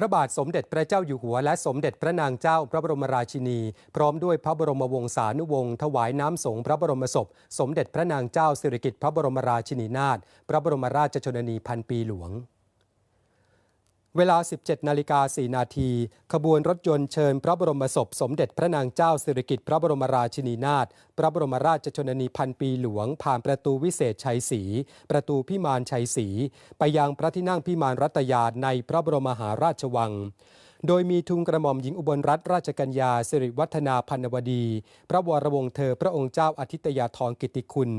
พระบาทสมเด็จพระเจ้าอยู่หัวและสมเด็จพระนางเจ้าพระบรมราชินี พร้อมด้วยพระบรมวงศานุวงศ์ถวายน้ำสงฆ์พระบรมศพ สมเด็จพระนางเจ้าสิริกิติ์พระบรมราชินีนาถพระบรมราชชนนีพันปีหลวง เวลา 17 นาฬิกา 4 นาที ขบวนรถยนต์เชิญพระบรมศพ สมเด็จพระนางเจ้าสิริกิติ์พระบรมราชินีนาถ พระบรมราชชนนีพันปีหลวง ผ่านประตูวิเศษชัยศรี ประตูพิมานชัยศรี ไปยังพระที่นั่งพิมานรัตยาในพระบรมมหาราชวัง โดยมีทุงกระหม่อมหญิงอุบลรัตนราชกัญญาสิริวัฒนาพันวดี พระวรวงศ์เธอพระองค์เจ้าอาทิตยาธรกิติคุณ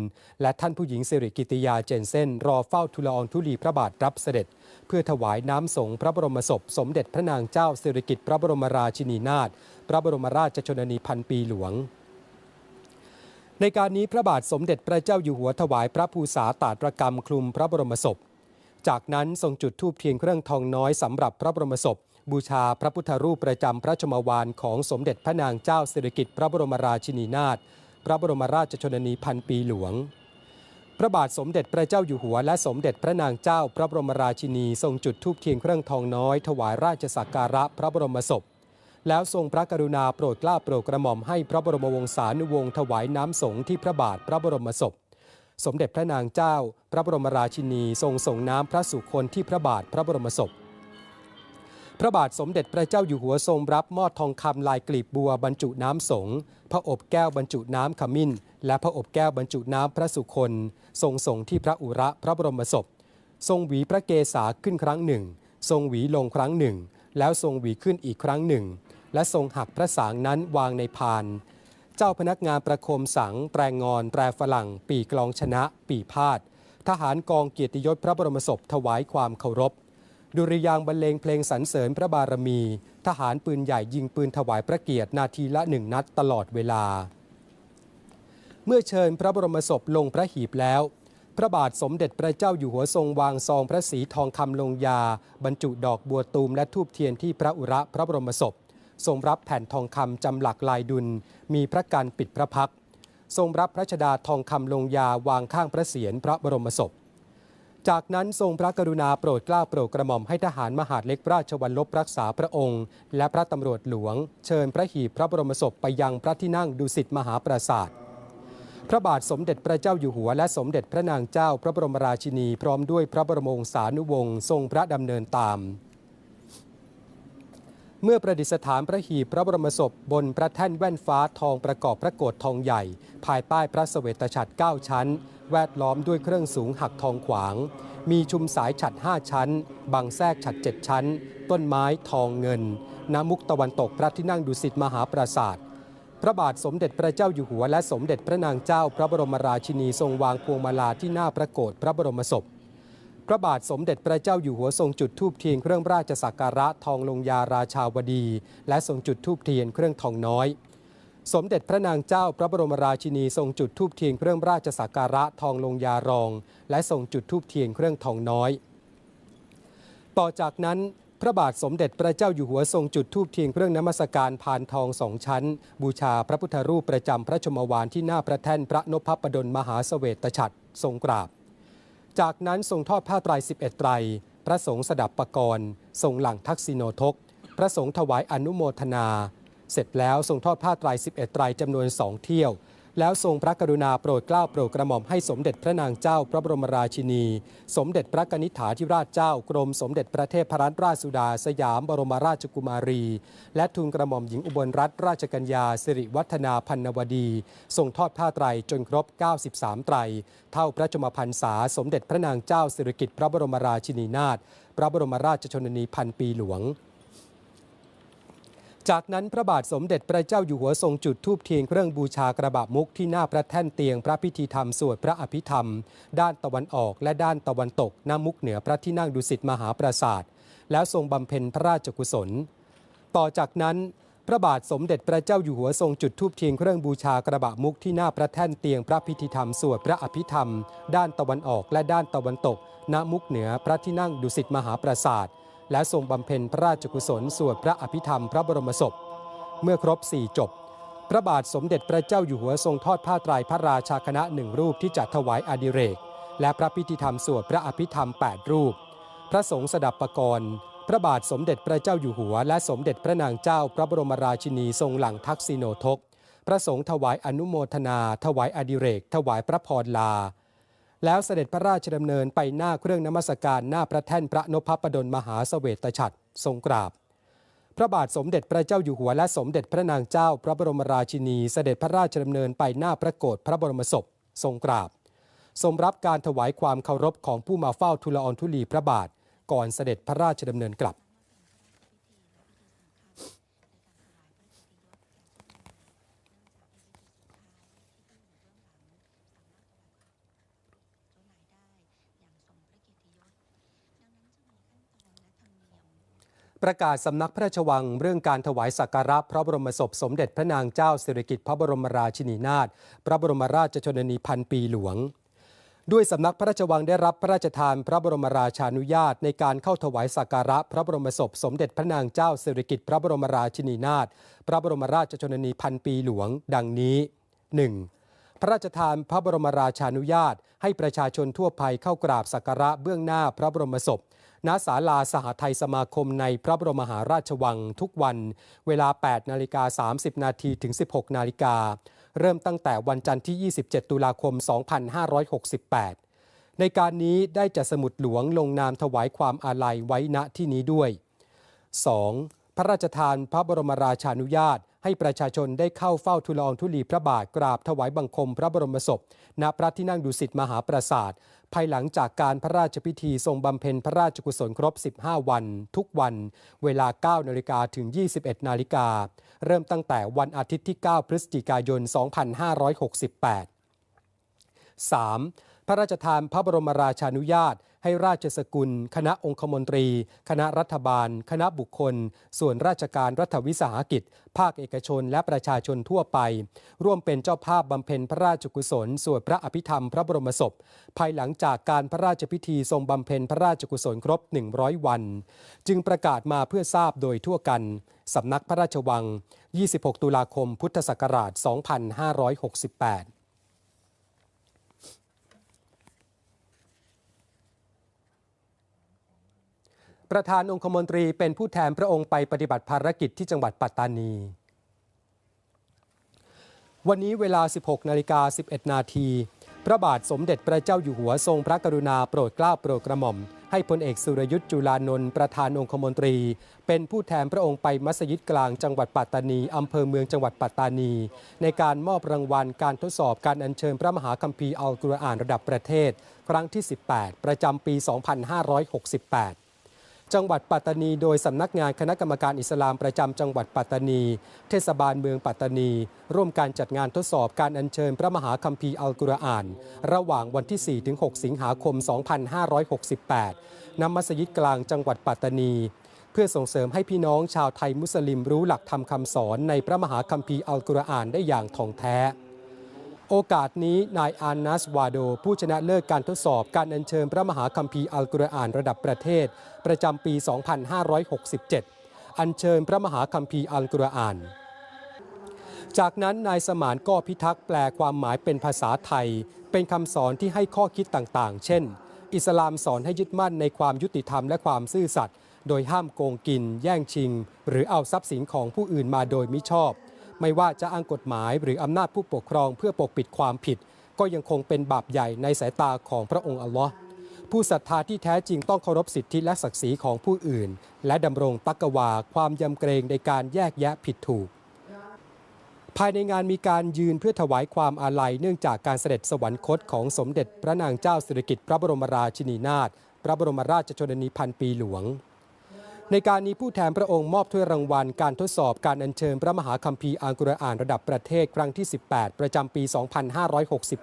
และท่านผู้หญิงสิริกิติยาเจนเซนรอเฝ้าทุลอองธุลีพระบาทรับเสด็จ เพื่อถวายน้ำสงฆ์พระบรมศพ สมเด็จพระนางเจ้าสิริกิติ์พระบรมราชินีนาถพระบรมราชชนนีพันปีหลวงในการนี้พระบาทสมเด็จพระเจ้าอยู่หัวถวายพระภูษาตาตรกรรมคลุมพระบรมศพ จากนั้นทรงจุดธูปเทียนเครื่องทองน้อยสำหรับพระบรมศพ บูชาพระพุทธรูปประจำพระชมวานของสมเด็จพระนางเจ้าสิริกิติ์พระบรมราชินีนาถพระบรมราชชนนีพันปีหลวง พระบาทสมเด็จพระเจ้าอยู่หัว และสมเด็จพระนางเจ้าพระบรมราชินีทรงจุดธูปเทียนเครื่องทองน้อย ถวายราชสักการะพระบรมศพ แล้วทรงพระกรุณาโปรดกล้าโปรดกระหม่อมให้พระบรมวงศานุวงศ์ถวายน้ำสงที่พระบาทพระบรมศพสมเด็จพระนางเจ้า พระบรมราชินี ทรงส่งน้ำพระสุคนที่พระบาทพระบรมศพ พระบาทสมเด็จพระเจ้าอยู่หัวทรงรับมอดทองคำลายกลีบบัวบรรจุน้ำสงฆ์พระอบแก้วบรรจุน้ำขมิ้น และพระอบแก้วบรรจุน้ำพระสุคน ทรงส่งที่พระอุระพระบรมศพ ทรงหวีพระเกศาขึ้นครั้งหนึ่ง ทรงหวีลงครั้งหนึ่ง แล้วทรงหวีขึ้นอีกครั้งหนึ่ง และทรงหักพระสางนั้นวางในพาน เจ้าพนักงานประโคมสัง แตรงอน แตรฝรั่ง ปีกลองชนะ ปีพาดทหารกองเกียรติยศพระบรมศพถวายความเคารพ ดุริยางบรรเลงเพลงสรรเสริญพระบารมี ทหารปืนใหญ่ยิงปืนถวายพระเกียรตินาทีละหนึ่งนัดตลอดเวลา เมื่อเชิญพระบรมศพลงพระหีบแล้ว พระบาทสมเด็จพระเจ้าอยู่หัวทรงวางซองพระศรีทองคำลงยา บรรจุดอกบัวตูมและทูบเทียนที่พระอุระพระบรมศพ ทรงรับแผ่นทองคำจำหลักลายดุลมีพระกันปิดพระพัก ทรงรับพระชดาทองคำลงยาวางข้างพระเศียรพระบรมศพ จากนั้นทรงพระกรุณาโปรดเกล้าโปรดกระหม่อมให้ทหารมหาดเล็กราชวัลลบรักษาพระองค์ และพระตำรวจหลวง เชิญพระหีบพระบรมศพไปยังพระที่นั่งดุสิตมหาปราสาทพระบาทสมเด็จพระเจ้าอยู่หัวและสมเด็จพระนางเจ้าพระบรมราชินี พร้อมด้วยพระบรมวงศานุวงศ์ทรงพระดำเนินตาม เมื่อประดิษฐานพระหีบพระบรมศพบนพระแท่นแว่นฟ้าทองประกอบพระโกฐทองใหญ่ ภายใต้พระเสวตฉัตร9ชั้น แวดล้อมด้วยเครื่องสูงหักทองขวาง มีชุมสายฉัด 5 ชั้นบังแทรกฉัด 7 ชั้น ต้นไม้ทองเงิน น้ำมุกตะวันตกพระที่นั่งดุสิตมหาปราศาสตร์พระบาทสมเด็จพระเจ้าอยู่หัวและสมเด็จพระนางเจ้าพระบรมราชินีทรงวางพวงมาลาที่หน้าพระโกฐพระบรมศพ พระบาทสมเด็จพระเจ้าอยู่หัวทรงจุดธูปเทียนเครื่องราชสักการะทองลงยาราชาวดี และทรงจุดธูปเทียนเครื่องทองน้อย สมเด็จพระนางเจ้าพระบรมราชินีทรงจุดธูปเทียนเครื่องราชสักการะทองลงยารอง และทรงจุดธูปเทียนเครื่องทองน้อย ต่อจากนั้นพระบาทสมเด็จพระเจ้าอยู่หัวทรงจุดธูปเทียนเครื่องนมัสการพานทองสองชั้น บูชาพระพุทธรูปประจำพระชมวานที่หน้าพระแท่นพระนพปดลมหาเสวตฉัตรทรงกราบ จากนั้นทรงทอดผ้าไตร11ไตร พระสงฆ์สดับประกรณ์ทรงหลังทักษิโนทก พระสงฆ์ถวายอนุโมทนา เสร็จแล้วทรงทอดผ้าไตร 11 ไตรจำนวนสองเที่ยว แล้วทรงพระกรุณาโปรดเกล้าโปรดกระหม่อมให้สมเด็จพระนางเจ้าพระบรมราชินี สมเด็จพระกนิษฐาธิราชเจ้ากรมสมเด็จพระเทพรัตนราชสุดา สยามบรมราชกุมารี และทูลกระหม่อมหญิงอุบลรัตนราชกัญญาสิริวัฒนาพันนวดีทรงทอดผ้าไตรจนครบ 93 ไตร เท่าพระชมพรรษาสมเด็จพระนางเจ้าสิริกิติ์พระบรมราชินีนาถพระบรมราชชนนีพันปีหลวง จากนั้นพระบาทสมเด็จพระเจ้าอยู่หัวทรงจุดธูปเทียนเครื่องบูชากระบะมุกที่หน้าพระแท่นเตียงพระพิธีธรรมสวดพระอภิธรรม ด้านตะวันออกและด้านตะวันตกหน้ามุกเหนือพระที่นั่งดุสิตมหาปราสาทแล้วทรงบำเพ็ญพระราชกุศล ต่อจากนั้น พระบาทสมเด็จพระเจ้าอยู่หัวทรงจุดธูปเทียนเครื่องบูชากระบะมุกที่หน้าพระแท่นเตียงพระพิธีธรรมสวดพระอภิธรรม ด้านตะวันออกและด้านตะวันตกณมุกเหนือพระที่นั่งดุสิตมหาปราสาท และทรงบำเพ็ญพระราชกุศลสวดพระอภิธรรมพระบรมศพ เมื่อครบ4จบ พระบาทสมเด็จพระเจ้าอยู่หัวทรงทอดผ้าไตรพระราชาคณะหนึ่งรูปที่จัดถวายอดิเรก และพระพิธีธรรมสวดพระอภิธรรม 8 รูป พระสงฆ์สดับประกรณ์พระบาทสมเด็จพระเจ้าอยู่หัว และสมเด็จพระนางเจ้าพระบรมราชินีทรงหลังทักษิโนทก พระสงฆ์ถวายอนุโมทนา ถวายอดิเรก ถวายพระพรลา แล้วเสด็จพระราชดำเนินไปหน้าเครื่องนมัสการหน้าพระแท่นพระนพประดลมหาเสวตฉัตรทรงกราบ พระบาทสมเด็จพระเจ้าอยู่หัวและสมเด็จพระนางเจ้าพระบรมราชินี เสด็จพระราชดำเนินไปหน้าพระโกรธพระบรมศพ ทรงกราบ ทรงรับการถวายความเคารพของผู้มาเฝ้าทูลอองธุลีพระบาท ก่อนเสด็จพระราชดำเนินกลับ ประกาศสำนักพระราชวังเรื่องการถวายสักการะพระบรมศพสมเด็จพระนางเจ้าสิริกิติ์พระบรมราชินีนาถพระบรมราชชนนีพันปีหลวง ด้วยสำนักพระราชวังได้รับพระราชทานพระบรมราชานุญาตในการเข้าถวายสักการะพระบรมศพสมเด็จพระนางเจ้าสิริกิติ์พระบรมราชินีนาถพระบรมราชชนนีพันปีหลวง ดังนี้ 1. พระราชทานพระบรมราชานุญาต ให้ประชาชนทั่วไปเข้ากราบสักการะเบื้องหน้าพระบรมศพ ณศาลาสหไทยสมาคมในพระบรมมหาราชวังทุกวัน เวลา 8 นาฬิกา 30 นาทีถึง 16 นาฬิกา เริ่มตั้งแต่วันจันทร์ที่ 27 ตุลาคม 2568 ในการนี้ได้จัดสมุดหลวงลงนามถวายความอาลัยไว้ณที่นี้ด้วย 2. พระราชทานพระบรมราชานุญาตให้ประชาชนได้เข้าเฝ้าทูลอองธุลีพระบาทกราบถวายบังคมพระบรมศพ ณ พระที่นั่งดุสิตมหาปราสาท ภายหลังจากการพระราชพิธีทรงบำเพ็ญพระราชกุศลครบ 15 วัน ทุกวัน เวลา 9 นาฬิกาถึง 21 นาฬิกา เริ่มตั้งแต่วันอาทิตย์ที่ 9 พฤศจิกายน 2568 3. พระราชทานพระบรมราชานุญาต ให้ราชสกุล คณะองคมนตรี คณะรัฐบาล คณะบุคคล ส่วนราชการรัฐวิสาหกิจ ภาคเอกชนและประชาชนทั่วไป ร่วมเป็นเจ้าภาพบำเพ็ญพระราชกุศลสวดพระอภิธรรมพระบรมศพ ภายหลังจากการพระราชพิธีทรงบำเพ็ญพระราชกุศลครบ 100 วัน จึงประกาศมาเพื่อทราบโดยทั่วกันสำนักพระราชวัง 26 ตุลาคม พุทธศักราช 2568 ประธานองคมนตรีเป็นผู้แทนพระองค์ไปปฏิบัติภารกิจที่จังหวัดปัตตานี วันนี้เวลา 16 นาฬิกา 11 นาที พระบาทสมเด็จพระเจ้าอยู่หัวทรงพระกรุณาโปรดเกล้าโปรดกระหม่อม ให้พลเอกสุรยุทธ์จุลานนท์ประธานองคมนตรี เป็นผู้แทนพระองค์ไปมัสยิดกลางจังหวัดปัตตานี อำเภอเมืองจังหวัดปัตตานี ในการมอบรางวัลการทดสอบการอัญเชิญพระมหาคัมภีร์อัลกุรอานระดับประเทศ ครั้งที่ 18 ประจำปี 2568 จังหวัดปัตตานี โดยสำนักงานคณะกรรมการอิสลามประจำจังหวัดปัตตานี เทศบาลเมืองปัตตานี ร่วมการจัดงานทดสอบการอัญเชิญพระมหาคัมภีร์อัลกุรอาน ระหว่างวันที่ 4-6 สิงหาคม 2568 ณ มัสยิดกลางจังหวัดปัตตานี เพื่อส่งเสริมให้พี่น้องชาวไทยมุสลิมรู้หลักธรรมคำสอนในพระมหาคัมภีร์อัลกุรอานได้อย่างท่องแท้ โอกาสนี้นายอานัสวาโด ผู้ชนะเลิศการทดสอบการอัญเชิญพระมหาคัมภีร์อัลกุรอานระดับประเทศ ประจำปี 2567 อัญเชิญพระมหาคัมภีร์อัลกุรอาน จากนั้นนายสมานก็พิทักษ์แปลความหมายเป็นภาษาไทย เป็นคำสอนที่ให้ข้อคิดต่างๆ เช่น อิสลามสอนให้ยึดมั่นในความยุติธรรมและความซื่อสัตย์โดยห้ามโกงกิน แย่งชิง หรือเอาทรัพย์สินของผู้อื่นมาโดยมิชอบ ไม่ว่าจะอ้างกฎหมายหรืออำนาจผู้ปกครองเพื่อปกปิดความผิด ก็ยังคงเป็นบาปใหญ่ในสายตาของพระองค์อัลลอฮ์ผู้ศรัทธาที่แท้จริงต้องเคารพสิทธิและศักดิ์ศรีของผู้อื่น และดำรงตักวาความยำเกรงในการแยกแยะผิดถูก ภายในงานมีการยืนเพื่อถวายความอาลัยเนื่องจากการเสด็จสวรรคตของสมเด็จพระนางเจ้าสิริกิติ์พระบรมราชินีนาถพระบรมราชชนนีพันปีหลวง ในการนี้ผู้แทนพระองค์มอบถ้วยรางวัล การทดสอบการอัญเชิญพระมหาคัมภีร์อัลกุรอานระดับประเทศครั้งที่ 18 ประจำปี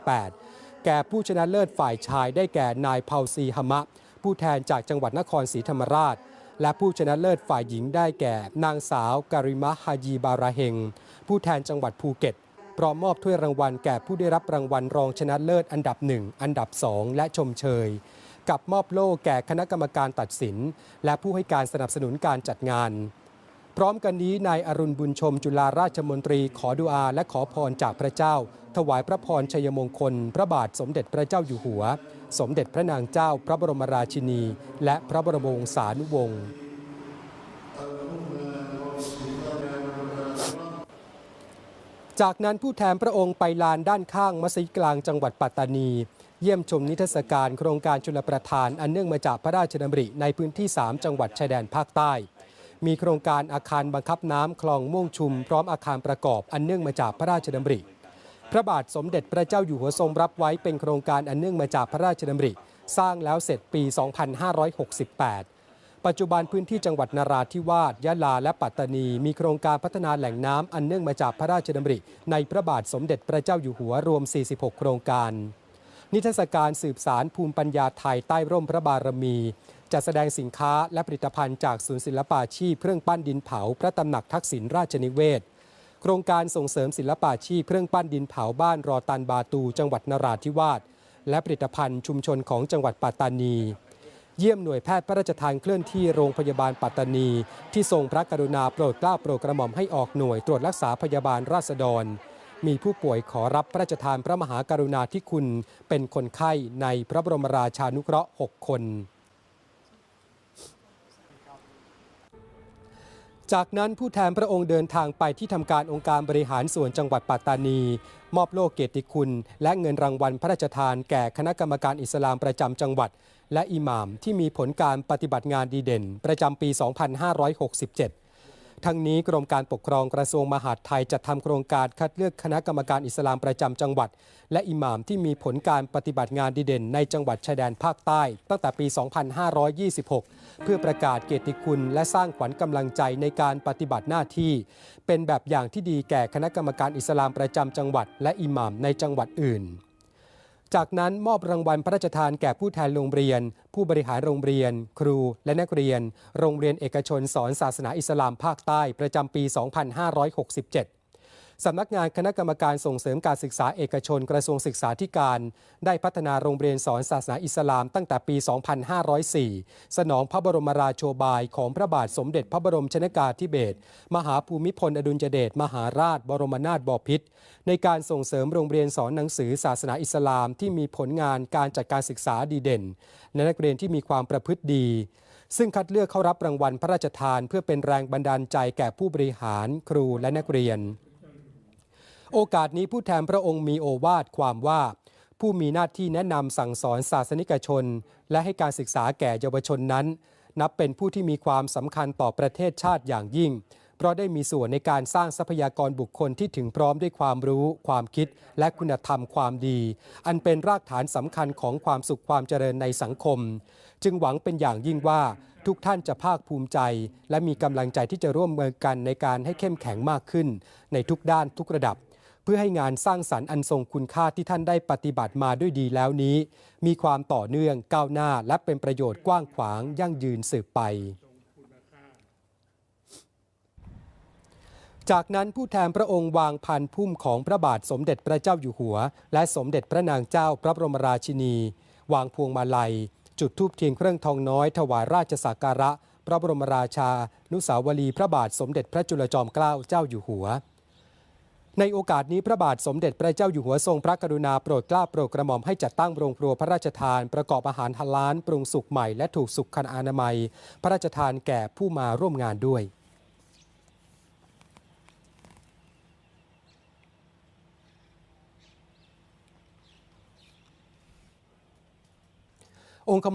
2568 แก่ผู้ชนะเลิศฝ่ายชายได้แก่นายเผาซีฮมะ ผู้แทนจากจังหวัดนครศรีธรรมราช และผู้ชนะเลิศฝ่ายหญิงได้แก่ นางสาวการิมะฮาจีบาราเฮง ผู้แทนจังหวัดภูเก็ตพร้อมมอบถ้วยรางวัลแก่ผู้ได้รับรางวัลรองชนะเลิศอันดับ 1 อันดับ 2 และชมเชย กับมอบโล่แก่คณะกรรมการตัดสิน และผู้ให้การสนับสนุนการจัดงาน พร้อมกันนี้นายอรุณบุญชมจุฬาราชมนตรีขอดุอาและขอพรจากพระเจ้า ถวายพระพรชัยมงคล พระบาทสมเด็จพระเจ้าอยู่หัว สมเด็จพระนางเจ้าพระบรมราชินี และพระบรมวงศานุวงศ์จากนั้นผู้แทนพระองค์ไปลานด้านข้างมัสยิดกลางจังหวัดปัตตานี เยี่ยมชมนิทรรศการโครงการชลประทานอันเนื่องมาจากพระราชดำริในพื้นที่ 3 จังหวัดชายแดนภาคใต้ มีโครงการอาคารบังคับน้ำคลองม่วงชุม พร้อมอาคารประกอบอันเนื่องมาจากพระราชดำริ พระบาทสมเด็จพระเจ้าอยู่หัวทรงรับไว้เป็นโครงการอันเนื่องมาจากพระราชดำริ สร้างแล้วเสร็จปี 2568 ปัจจุบันพื้นที่จังหวัดนราธิวาสยะลาและปัตตานี มีโครงการพัฒนาแหล่งน้ำอันเนื่องมาจากพระราชดำริ ในพระบาทสมเด็จพระเจ้าอยู่หัวรวม 46 โครงการ นิทรรศการสืบสารภูมิปัญญาไทยใต้ร่มพระบารมี จัดแสดงสินค้าและผลิตภัณฑ์จากศูนย์ศิลปาชีพเครื่องปั้นดินเผา พระตำหนักทักษิณราชนิเวศ โครงการส่งเสริมศิลปาชีพเครื่องปั้นดินเผาบ้านรอตันบาตู จังหวัดนราธิวาสและผลิตภัณฑ์ชุมชนของจังหวัดปัตตานี เยี่ยมหน่วยแพทย์พระราชทานเคลื่อนที่โรงพยาบาลปัตตานี ที่ทรงพระกรุณาโปรดเกล้าโปรดกระหม่อมให้ออกหน่วยตรวจรักษาพยาบาลราษฎร มีผู้ป่วยขอรับพระราชทานพระมหากรุณาธิคุณ เป็นคนไข้ในพระบรมราชานุเคราะห์ 6 คนจากนั้นผู้แทนพระองค์เดินทางไปที่ทำการองค์การบริหารส่วนจังหวัดปัตตานี มอบโล่เกียรติคุณ และเงินรางวัลพระราชทานแก่คณะกรรมการอิสลามประจำจังหวัด และอิหม่ามที่มีผลการปฏิบัติงานดีเด่น ประจำปี 2567 ทั้งนี้กรมการปกครองกระทรวงมหาดไทยจัดทำโครงการคัดเลือกคณะกรรมการอิสลามประจำจังหวัด และอิหม่ามที่มีผลการปฏิบัติงานดีเด่น ในจังหวัดชายแดนภาคใต้ ตั้งแต่ปี 2526 เพื่อประกาศเกียรติคุณ และสร้างขวัญกำลังใจในการปฏิบัติหน้าที่ เป็นแบบอย่างที่ดีแก่คณะกรรมการอิสลามประจำจังหวัด และอิหม่ามในจังหวัดอื่น จากนั้นมอบรางวัลพระราชทานแก่ผู้แทนโรงเรียน ผู้บริหารโรงเรียน ครูและนักเรียน โรงเรียนเอกชนสอนศาสนาอิสลามภาคใต้ประจำปี 2567 สำนักงานคณะกรรมการส่งเสริมการศึกษาเอกชนกระทรวงศึกษาธิการ ได้พัฒนาโรงเรียนสอนศาสนาอิสลามตั้งแต่ปี 2504 สนองพระบรมราโชบายของพระบาทสมเด็จพระบรมชนกาธิเบศรมหาภูมิพลอดุลยเดชมหาราช บรมนาถบพิตรในการส่งเสริมโรงเรียนสอนหนังสือศาสนาอิสลามที่มีผลงานการจัดการศึกษาดีเด่นและนักเรียนที่มีความประพฤติดี ซึ่งคัดเลือกเข้ารับรางวัลพระราชทาน เพื่อเป็นแรงบันดาลใจแก่ผู้บริหาร ครูและนักเรียน โอกาสนี้ผู้แทนพระองค์มีโอวาทความว่า ผู้มีหน้าที่แนะนำสั่งสอนศาสนิกชน และให้การศึกษาแก่เยาวชนนั้น นับเป็นผู้ที่มีความสำคัญต่อประเทศชาติอย่างยิ่ง เพราะได้มีส่วนในการสร้างทรัพยากรบุคคลที่ถึงพร้อมด้วยความรู้ ความคิด และคุณธรรมความดี อันเป็นรากฐานสำคัญของความสุขความเจริญในสังคม จึงหวังเป็นอย่างยิ่งว่าทุกท่านจะภาคภูมิใจ และมีกำลังใจที่จะร่วมมือกันในการให้เข้มแข็งมากขึ้น ในทุกด้านทุกระดับ เพื่อให้งานสร้างสรรค์อันทรงคุณค่าที่ท่านได้ปฏิบัติมาด้วยดีแล้วนี้ มีความต่อเนื่องก้าวหน้าและเป็นประโยชน์กว้างขวางยั่งยืนสืบไปจากนั้นผู้แทนพระองค์วางพันพุ่มของพระบาทสมเด็จพระเจ้าอยู่หัว และสมเด็จพระนางเจ้าพระบรมราชินี วางพวงมาลัย จุดธูปเทียนเครื่องทองน้อย ถวายราชสักการะ พระบรมราชา นุสาวรีพระบาทสมเด็จพระจุลจอมเกล้าเจ้าอยู่หัว ในโอกาสนี้พระบาทสมเด็จพระเจ้าอยู่หัวทรงพระกรุณาโปรดเกล้าโปรดกระหม่อมให้จัดตั้งโรงครัวพระราชทานประกอบอาหารฮาลาลปรุงสุกใหม่และถูกสุขอนามัย พระราชทานแก่ผู้มาร่วมงานด้วยองค์คม